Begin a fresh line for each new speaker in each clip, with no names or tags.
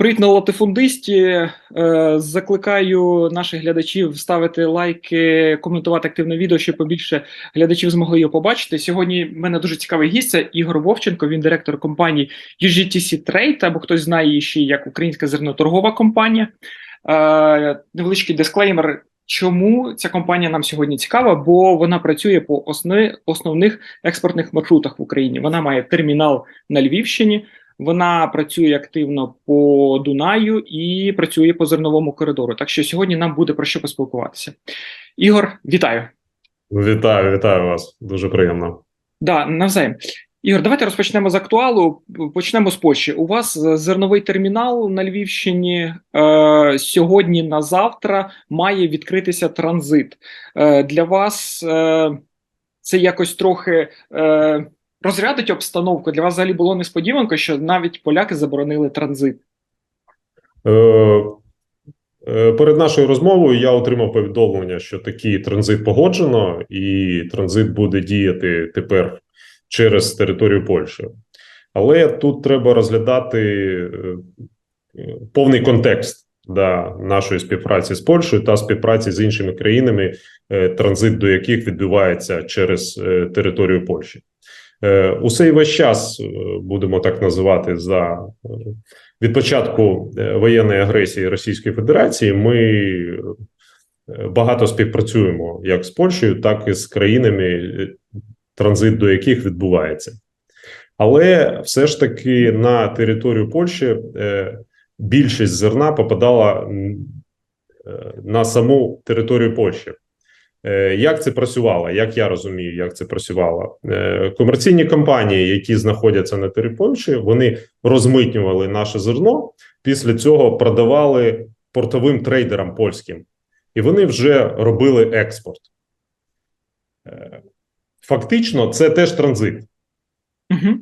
Привіт на латифундисті. Е, Закликаю наших глядачів ставити лайки, коментувати активне відео, щоб побільше глядачів змогли його побачити. Сьогодні в мене дуже цікавий гість. Це Ігор Вовченко. Він директор компанії UGTC Trade, або хтось знає її ще як українська зерноторгова компанія. Е, Невеличкий дисклеймер. Чому ця компанія нам сьогодні цікава? Бо вона працює по основних експортних маршрутах в Україні. Вона має термінал на Львівщині. Вона працює активно по Дунаю і працює по зерновому коридору. Так що сьогодні нам буде про що поспілкуватися. Ігор, вітаю.
Вітаю, вітаю вас. Дуже приємно.
Да, навзаєм. Ігор, давайте розпочнемо з актуалу. Почнемо з Польщі. У вас зерновий термінал на Львівщині е, сьогодні на завтра має відкритися транзит. Е, Для вас е, це якось трохи. Е, розрядить обстановку? Для вас взагалі було несподіванко, що навіть поляки заборонили транзит?
Е, е, Перед нашою розмовою я отримав повідомлення, що такий транзит погоджено, і транзит буде діяти тепер через територію Польщі. Але тут треба розглядати е, повний контекст да, нашої співпраці з Польщею та співпраці з іншими країнами, е, транзит до яких відбувається через територію Польщі. Е, Усе і весь час е, будемо так називати за е, від початку воєнної агресії Російської Федерації. Ми багато співпрацюємо як з Польщею, так і з країнами, транзит до яких відбувається. Але все ж таки на територію Польщі більшість зерна попадала на саму територію Польщі. Е, Як це працювало? Як я розумію, як це працювало? Е, Комерційні компанії, які знаходяться на території Польщі, вони розмитнювали наше зерно. Після цього продавали портовим трейдерам польським, і вони вже робили експорт. Е, Фактично, це теж транзит.
Угу.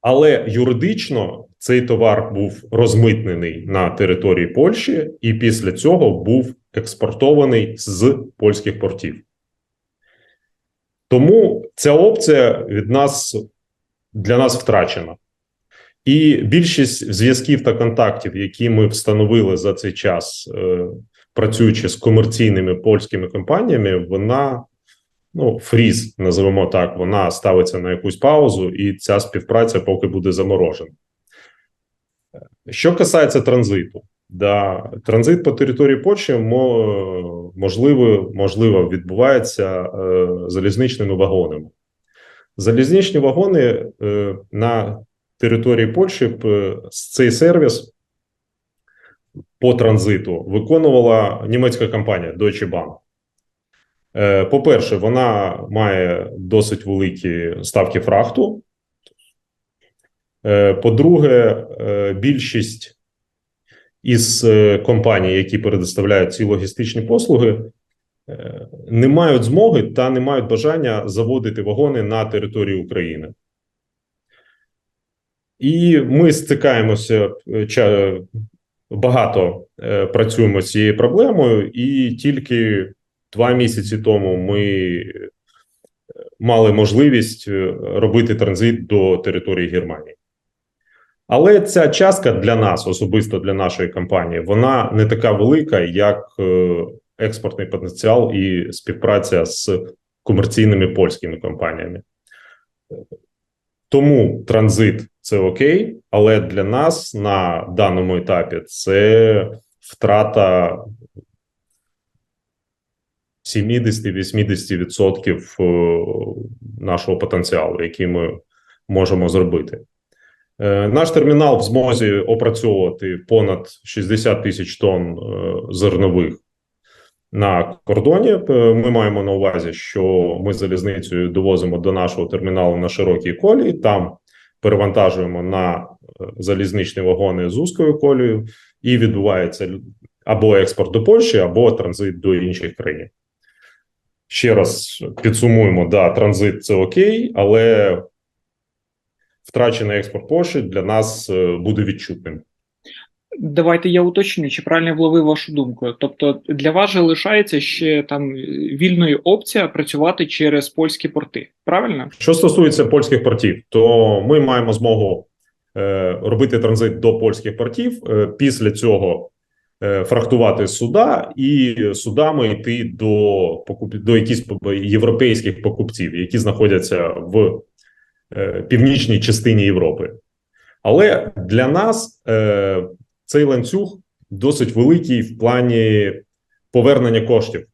Але юридично цей товар був розмитнений на території Польщі, і після цього був експортований з польських портів. Тому ця опція від нас для нас втрачена. І більшість зв'язків та контактів, які ми встановили за цей час, е, працюючи з комерційними польськими компаніями, вона ну, фріз, називаємо так, вона ставиться на якусь паузу, і ця співпраця поки буде заморожена. Що касається транзиту, да, транзит по території Польщі мо- можливо, можливо відбувається е, залізничними вагонами. Залізничні вагони е, на території Польщі п- цей сервіс по транзиту виконувала німецька компанія Deutsche Bahn. Е, По-перше, вона має досить великі ставки фрахту. Е, По-друге, е, більшість із е, компаній, які предоставляють ці логістичні послуги, е, не мають змоги та не мають бажання заводити вагони на територію України. І ми стикаємося е, багато працюємо з цією проблемою, і тільки два місяці тому ми мали можливість робити транзит до території Германії. Але ця частка для нас, особисто для нашої компанії, вона не така велика, як е, експортний потенціал і співпраця з комерційними польськими компаніями. Тому транзит це окей, але для нас на даному етапі це втрата 70-80% е, нашого потенціалу, який ми можемо зробити. Е, Наш термінал в змозі опрацьовувати понад 60 тисяч тонн е, зернових на кордоні. Е, Ми маємо на увазі, що ми залізницею довозимо до нашого терміналу на широкій колії, там перевантажуємо на залізничні вагони з узкою колією, і відбувається або експорт до Польщі, або транзит до інших країн. Ще раз підсумуємо: да, транзит це окей, але втрачений експорт Польщі для нас е, буде відчутним.
Давайте я уточню, чи правильно я вловив вашу думку. Тобто для вас же лишається ще там вільною опція працювати через польські порти. Правильно?
Що стосується польських портів, то ми маємо змогу е, робити транзит до польських портів. Е, після цього е, фрахтувати суда і судами йти до покуп... до якихось європейських покупців, які знаходяться в північній частині Європи. Але для нас е, цей ланцюг досить великий в плані повернення коштів.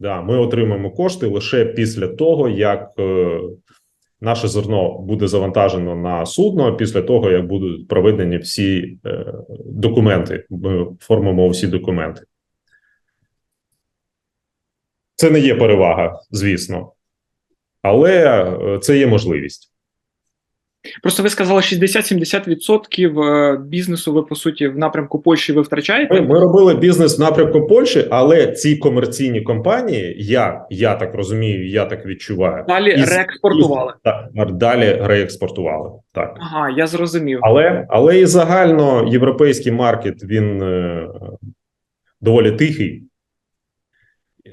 Да, Ми отримаємо кошти лише після того, як е, наше зерно буде завантажено на судно, після того, як будуть проведені всі е, документи. Ми формуємо всі документи. Це не є перевага, звісно, але е, це є можливість.
Просто ви сказали 60-70% е, бізнесу. Ви по суті в напрямку Польщі ви втрачаєте.
Ми, ми робили бізнес в напрямку Польщі, але ці комерційні компанії, я я так розумію, я так відчуваю.
Далі
із-
реекспортували.
із- далі реекспортували. Так.
Ага, я зрозумів.
Але але і загально європейський маркет він е, доволі тихий.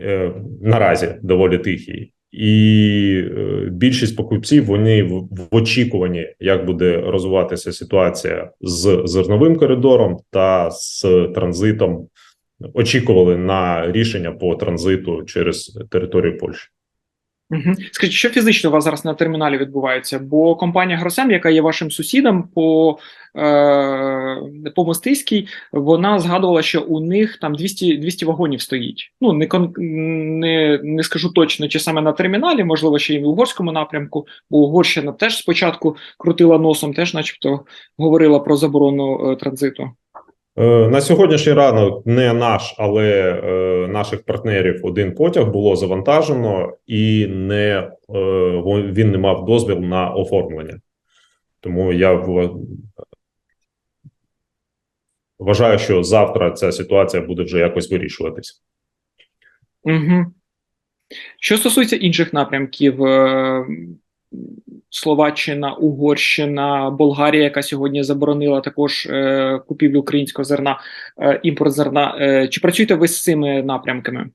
Е, наразі доволі тихий. І е, більшість покупців вони в, в очікуванні, як буде розвиватися ситуація з зерновим коридором та з транзитом. Очікували на рішення по транзиту через територію Польщі.
Угу. Скажіть, що фізично у вас зараз на терміналі відбувається? Бо компанія Гросем, яка є вашим сусідом по, е, по Мостиській, вона згадувала, що у них там 200, 200 вагонів стоїть. Ну не, не, не скажу точно, чи саме на терміналі, можливо, ще й в угорському напрямку, бо Угорщина теж спочатку крутила носом, теж, начебто, говорила про заборону е, транзиту.
Е, На сьогоднішній ранок не наш, але е, наших партнерів один потяг було завантажено, і не е, він не мав дозвіл на оформлення. Тому я вважаю, що завтра ця ситуація буде вже якось вирішуватися.
Угу. Що стосується інших напрямків, е, Словаччина, Угорщина, Болгарія, яка сьогодні заборонила також е, купівлю українського зерна, е, імпорт зерна. Е, чи працюєте ви з цими напрямками?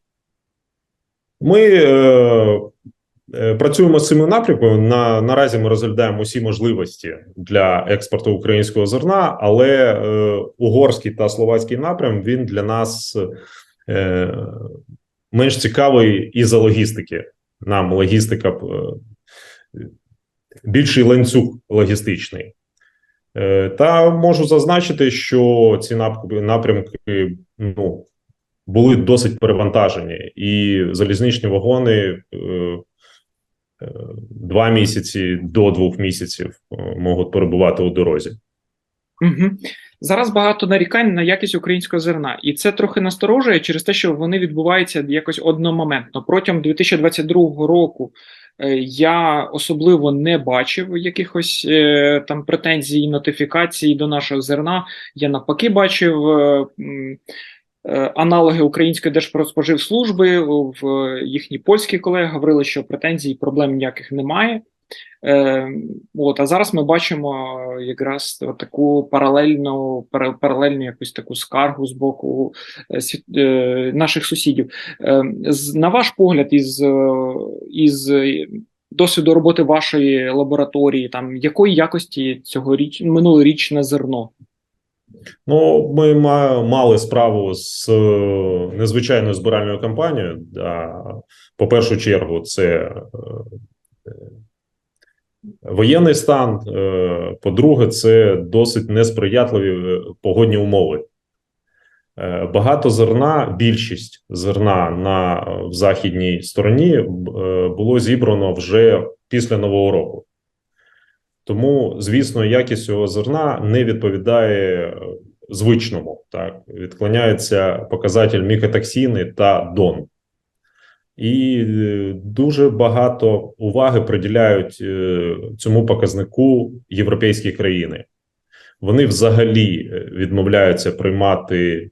Ми е, працюємо з цими напрямками. На наразі ми розглядаємо усі можливості для експорту українського зерна, але е, угорський та словацький напрям він для нас е, менш цікавий із-за логістики. Нам логістика більший ланцюг логістичний. Е, Та можу зазначити, що ці нап- напрямки ну, були досить перевантажені, і залізничні вагони е, е, два місяці до двох місяців можуть перебувати у дорозі.
Угу. Зараз багато нарікань на якість українського зерна, і це трохи насторожує через те, що вони відбуваються якось одномоментно. Протягом 2022 року я особливо не бачив якихось е, там претензій, нотифікацій до нашого зерна. Я навпаки бачив. е, е, Аналоги Української Держпродспоживслужби в їхні польські колеги говорили, що претензій проблем ніяких немає. Е, от, а зараз ми бачимо якраз таку паралельну, паралельну якусь таку скаргу з боку е, е, наших сусідів. Е, на ваш погляд, із, е, із досвіду роботи вашої лабораторії, там якої якості цього річ минулорічне зерно?
Ну, ми мали справу з незвичайною збиральною кампанією. По першу чергу, це воєнний стан. е, По-друге, це досить несприятливі е, погодні умови. Е, Багато зерна, більшість зерна на в західній стороні було зібрано вже після нового року. Тому, звісно, якість цього зерна не відповідає звичному. Так відклоняється показатель мікотоксини та дон. І е, дуже багато уваги приділяють е, цьому показнику європейські країни. Вони взагалі е, відмовляються приймати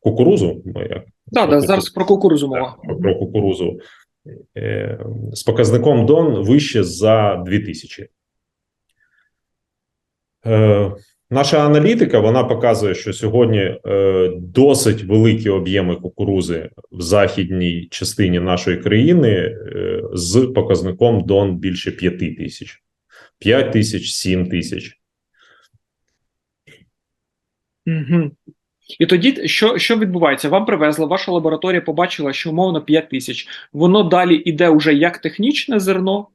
кукурузу. як
Так, да, зараз про кукурузу мова.
про кукурузу з показником Дон вище за 2000. Наша аналітика вона показує, що сьогодні е, досить великі об'єми кукурузи в західній частині нашої країни е, з показником Дон більше 5 тисяч, 5 тисяч, 7 тисяч.
Угу. І тоді що що відбувається? Вам привезли, ваша лабораторія побачила, що умовно 5 тисяч. Воно далі іде уже як технічне зерно.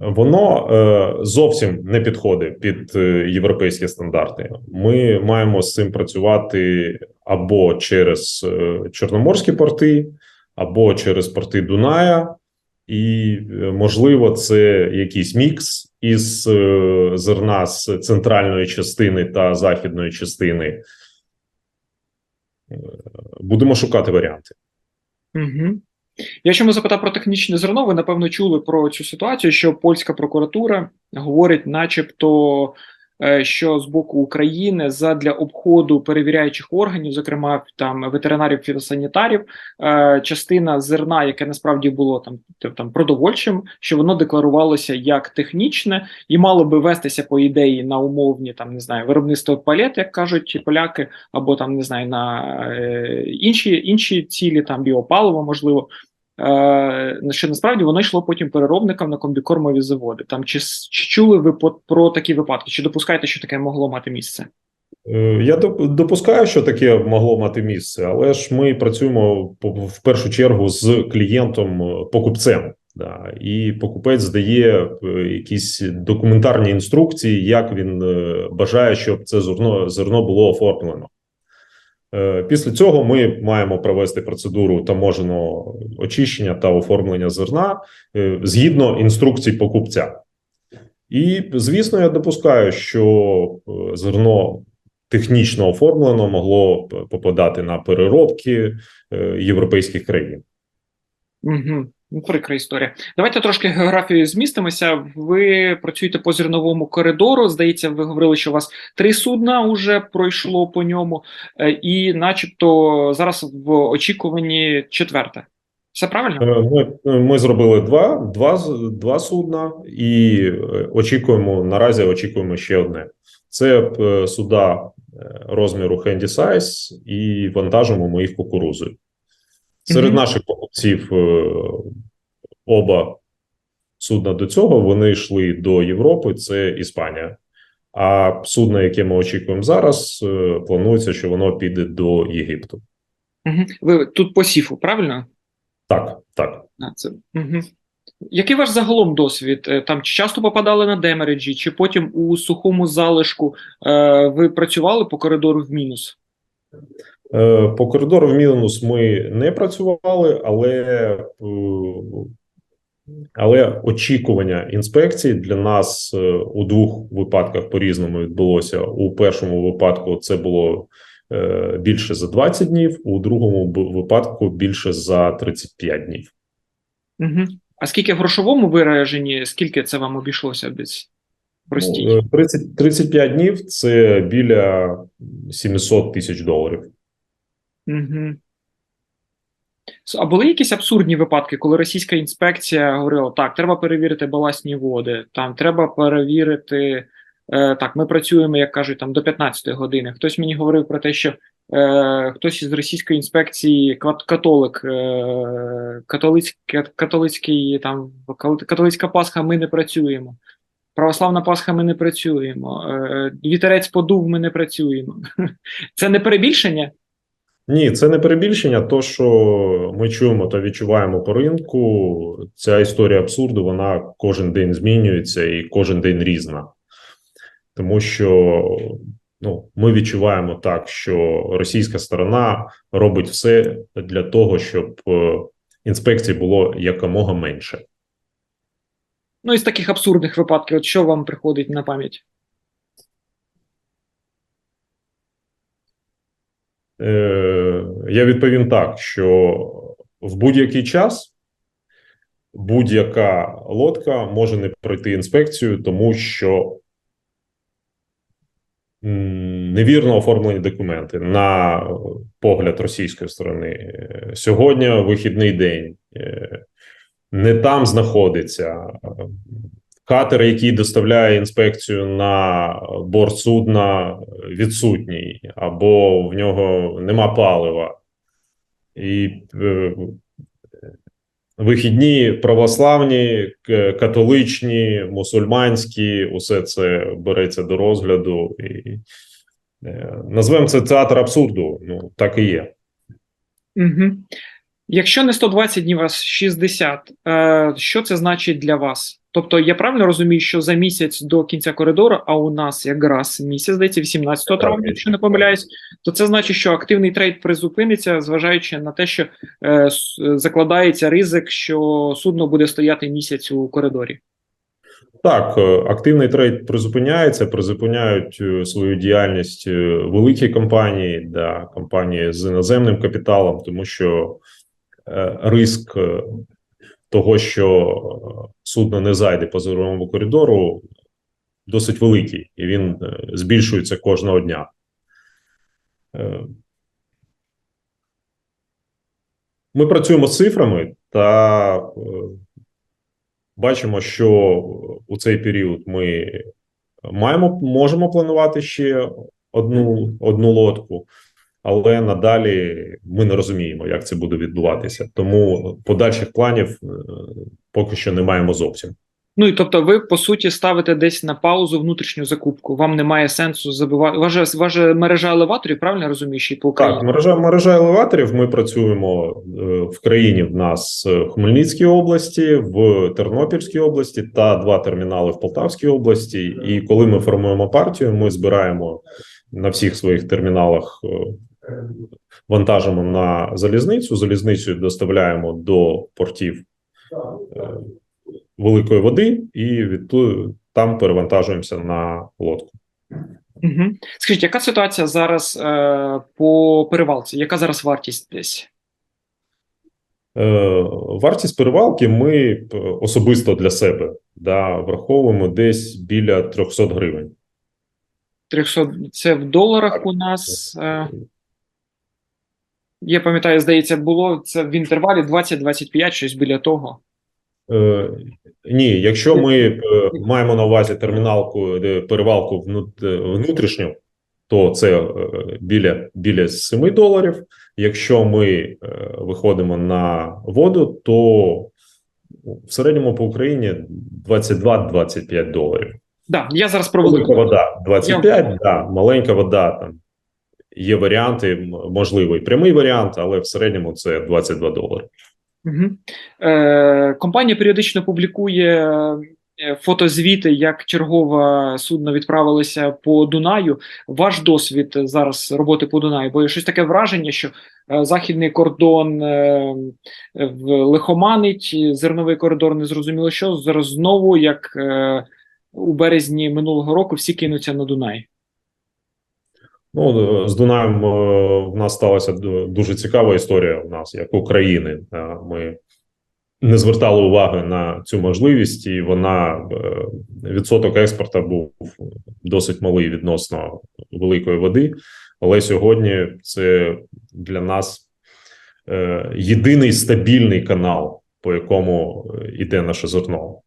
Воно е, зовсім не підходить під е, європейські стандарти. Ми маємо з цим працювати або через е, чорноморські порти, або через порти Дуная, і можливо, це якийсь мікс із зерна з центральної частини та західної частини. Будемо шукати варіанти.
Угу. Я чому запитав про технічне зерно, ви напевно чули про цю ситуацію, що польська прокуратура говорить, начебто, е, що з боку України задля обходу перевіряючих органів, зокрема там ветеринарів фітосанітарів, е, частина зерна, яке насправді було там там продовольчим, що воно декларувалося як технічне і мало би вестися по ідеї на умовні там не знаю виробництво палет, як кажуть поляки, або там не знаю на е, інші інші цілі, там біопаливо можливо. Е, що насправді воно йшло потім переробникам на комбікормові заводи. Там чи, чи чули ви по, про такі випадки? Чи допускаєте, що таке могло мати місце?
Е, Я допускаю, що таке могло мати місце, але ж ми працюємо в першу чергу з клієнтом-покупцем. Да, І покупець здає е, якісь документарні інструкції, як він бажає, щоб це зерно зерно було оформлено. Після цього ми маємо провести процедуру таможеного очищення та оформлення зерна згідно інструкцій покупця. І, звісно, я допускаю, що зерно технічно оформлено могло попадати на переробки європейських країн.
Угу. Ну, прикра історія. Давайте трошки географію змістимося. Ви працюєте по зерновому коридору. Здається, ви говорили, що у вас три судна вже пройшло по ньому, і, начебто, зараз в очікуванні четверте. Все правильно?
Ми ми зробили два два, два судна і очікуємо наразі. Очікуємо ще одне. Це суда розміру Handy і вантажимо ми їх кукурузою. Серед mm -hmm. наших покупців оба судна до цього вони йшли до Європи. Це Іспанія. А судно, яке ми очікуємо зараз, планується, що воно піде до Єгипту.
Угу. Ви тут по сіфу, правильно?
Так, так.
А, це... Угу. Який ваш загалом досвід? Там чи часто попадали на демереджі, чи потім у сухому залишку е, ви працювали по коридору в мінус?
По коридору в мінус ми не працювали, але але очікування інспекції для нас у двох випадках по різному відбулося. У першому випадку це було більше за 20 днів, у другому випадку більше за 35 днів.
Угу. А скільки в грошовому вираженні, скільки це вам обійшлося десь? Простіть?
30, 35 днів це біля 700 тисяч доларів.
Угу. А були якісь абсурдні випадки, коли російська інспекція говорила: так, треба перевірити баласні води, там треба перевірити. Е, так, ми працюємо, як кажуть, там до 15 години. Хтось мені говорив про те, що е, хтось із російської інспекції католик, е, католицький, католицький там католицька Пасха, ми не працюємо. Православна Пасха ми не працюємо. Е, вітерець подув, ми не працюємо. Це не перебільшення?
Ні, це не перебільшення. То, що ми чуємо та відчуваємо по ринку, ця історія абсурду, вона кожен день змінюється і кожен день різна. Тому що ну, ми відчуваємо так, що російська сторона робить все для того, щоб інспекцій було якомога менше.
Ну, із таких абсурдних випадків, от що вам приходить на пам'ять?
Я відповім так, що в будь-який час будь-яка лодка може не пройти інспекцію, тому що невірно оформлені документи на погляд російської сторони. Сьогодні вихідний день не там знаходиться. Катер, який доставляє інспекцію на борт судна, відсутній, або в нього нема палива, і е, вихідні православні, католичні, мусульманські, усе це береться до розгляду, і е, назвемо це театр абсурду. Ну так і є.
Угу. Якщо не 120 днів, а 60, е, що це значить для вас? Тобто, я правильно розумію, що за місяць до кінця коридору, а у нас якраз місяць, здається, 18 травня, якщо не помиляюсь, то це значить, що активний трейд призупиниться, зважаючи на те, що е, закладається ризик, що судно буде стояти місяць у коридорі.
Так, е, активний трейд призупиняється, призупиняють е, свою діяльність великі компанії, да, компанії з іноземним капіталом, тому що риск е, того, що е, судно не зайде по зоровому коридору, досить великий, і він е, збільшується кожного дня. Е, Ми працюємо з цифрами та е, бачимо, що у цей період ми маємо можемо планувати ще одну, одну лодку, але надалі ми не розуміємо, як це буде відбуватися. Тому подальших планів е, поки що не маємо зовсім.
Ну і тобто, ви по суті ставите десь на паузу внутрішню закупку. Вам немає сенсу забивати. Ваша, ваша мережа елеваторів, правильно ще й по Україні?
Так, мережа мережа елеваторів. Ми працюємо е, в країні. В нас е, в Хмельницькій області, в Тернопільській області та два термінали в Полтавській області. І коли ми формуємо партію, ми збираємо на всіх своїх терміналах. Вантажимо на залізницю. Залізницю доставляємо до портів е, великої води, і відту там перевантажуємося на лодку.
Угу. Скажіть, яка ситуація зараз е, по перевалці? Яка зараз вартість десь?
Е, Вартість перевалки ми особисто для себе да, враховуємо десь біля 300 гривень.
300, це в доларах у нас. Е, я пам'ятаю, здається, було це в інтервалі 20-25, щось біля того.
Е, Ні, якщо ми е, маємо на увазі терміналку, де перевалку е, внутрішню, то це е, біля, біля 7 доларів. Якщо ми е, виходимо на воду, то в середньому по Україні 22-25 доларів.
Да, я зараз про
Велика вода 25, да, маленька вода там. Є варіанти, м- можливо, і прямий варіант, але в середньому це 22 долари.
Угу. Е, компанія періодично публікує е, фотозвіти, як чергове судно відправилося по Дунаю. Ваш досвід зараз роботи по Дунаю, бо щось таке враження, що е, західний кордон е, лихоманить, зерновий коридор не зрозуміло що. Зараз знову, як е, у березні минулого року, всі кинуться на Дунай.
Ну, з Дунаєм е, в нас сталася дуже цікава історія. У нас як України. Е, Ми не звертали уваги на цю можливість, і вона е, відсоток експорту був досить малий відносно великої води. Але сьогодні це для нас е, єдиний стабільний канал, по якому е, йде наше зерно.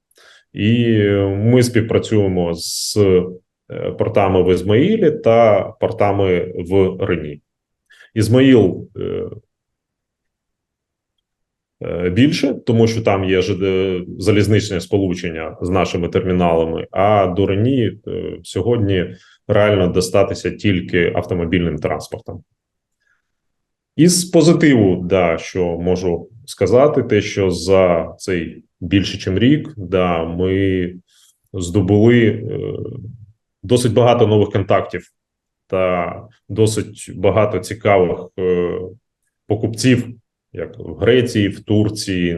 І е, ми співпрацюємо з е, портами в Ізмаїлі та портами в Рені. Ізмаїл е, е, більше, тому що там є залізничне сполучення з нашими терміналами. А до Рені е, сьогодні реально достатися тільки автомобільним транспортом. Із позитиву, да, що можу сказати, те, що за цей більше, ніж рік, да, ми здобули е, досить багато нових контактів та досить багато цікавих е, покупців, як в Греції, в Турції,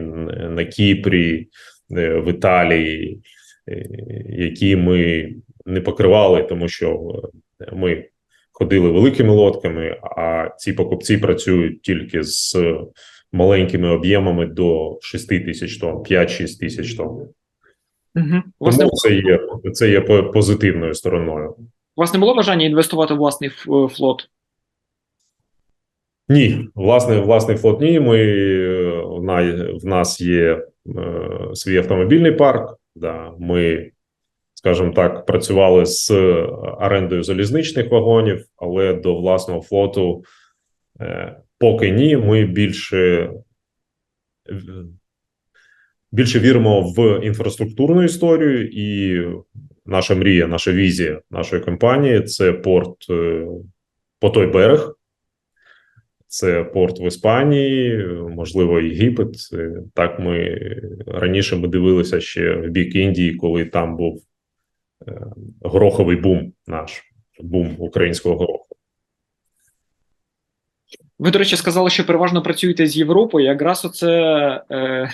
на Кіпрі, е, в Італії, е, які ми не покривали, тому що е, ми ходили великими лодками, а ці покупці працюють тільки з маленькими об'ємами до 6 тисяч тонн, 5-6 тисяч тонн.
Угу.
Тому це є, це є позитивною стороною.
у вас не було бажання інвестувати в власний е, флот?
Ні, власне, власний флот ні. Ми е, в на- в нас є е, свій автомобільний парк. Да, ми, скажімо так, працювали з орендою залізничних вагонів, але до власного флоту е, поки ні. Ми більше, більше віримо в інфраструктурну історію і наша мрія, наша візія нашої компанії це порт е, по той берег. Це порт в Іспанії, можливо, Єгипет. Е, Так ми раніше ми дивилися ще в бік Індії, коли там був е, гороховий бум наш, бум українського гороху.
Ви, до речі, сказали, що переважно працюєте з Європою. Якраз оце, е,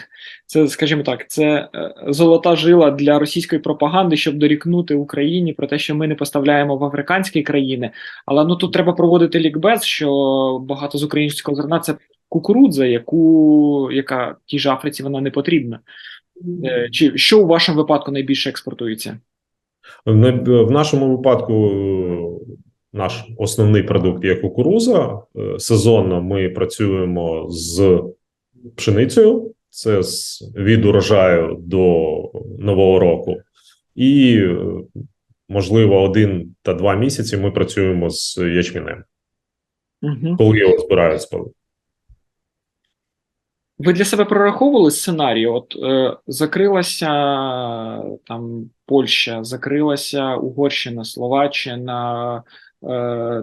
це, скажімо так, це е, золота жила для російської пропаганди, щоб дорікнути Україні про те, що ми не поставляємо в африканські країни. Але ну тут треба проводити лікбез, що багато з українського зерна це кукурудза, яку яка тій ж Африці вона не потрібна. Е, чи що у вашому випадку найбільше експортується?
В нашому випадку наш основний продукт є кукуруза. Е, Сезонно ми працюємо з пшеницею, це з від урожаю до нового року, і е, можливо один та два місяці ми працюємо з ячменем,
Угу.
коли його збирають з.
Ви для себе прораховували сценарій? От е, закрилася там Польща, закрилася Угорщина, Словаччина,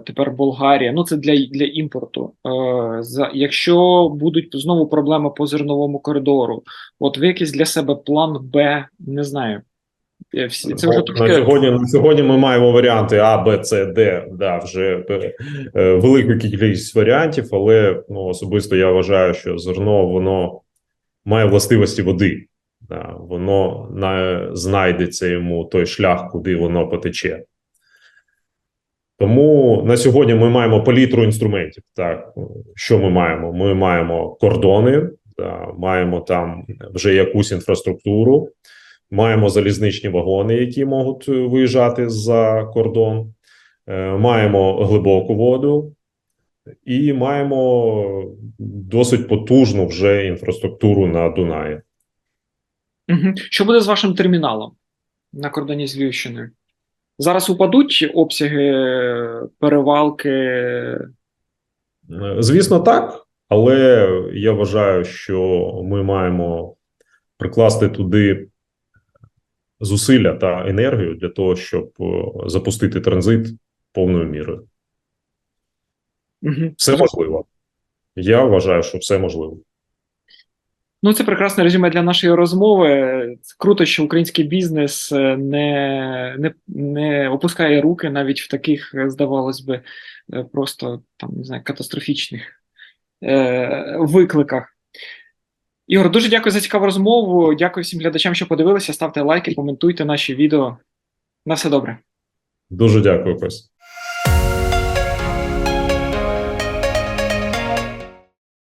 тепер Болгарія. Ну це для, для імпорту. Е, за, якщо будуть знову проблеми по зерновому коридору, от ви якийсь для себе план Б, не знаю. Е, всі- Це вже
на
трошки
сьогодні. На сьогодні ми маємо варіанти А, Б, С, Д. Да, вже е, е, велику кількість варіантів, але ну, особисто я вважаю, що зерно воно має властивості води. Да, воно на, знайдеться йому той шлях, куди воно потече. Тому на сьогодні ми маємо палітру інструментів. Так, що ми маємо? Ми маємо кордони, да, маємо там вже якусь інфраструктуру, маємо залізничні вагони, які можуть виїжджати за кордон, е, маємо глибоку воду, і маємо досить потужну вже інфраструктуру на Дунаї.
Що буде з вашим терміналом на кордоні з Львівщиною? Зараз упадуть обсяги перевалки
Е, Звісно, так, але я вважаю, що ми маємо прикласти туди зусилля та енергію для того, щоб е, запустити транзит повною мірою.
Мгм.
Все можливо. Я вважаю, що все можливо.
Ну, це прекрасне резюме для нашої розмови. Це круто, що український бізнес е, не, не, не опускає руки навіть в таких, е, здавалось би, е, просто там не знаю, катастрофічних е, викликах. Ігор, дуже дякую за цікаву розмову. Дякую всім глядачам, що подивилися. Ставте лайки, коментуйте наші відео. На все добре.
Дуже дякую, Кось.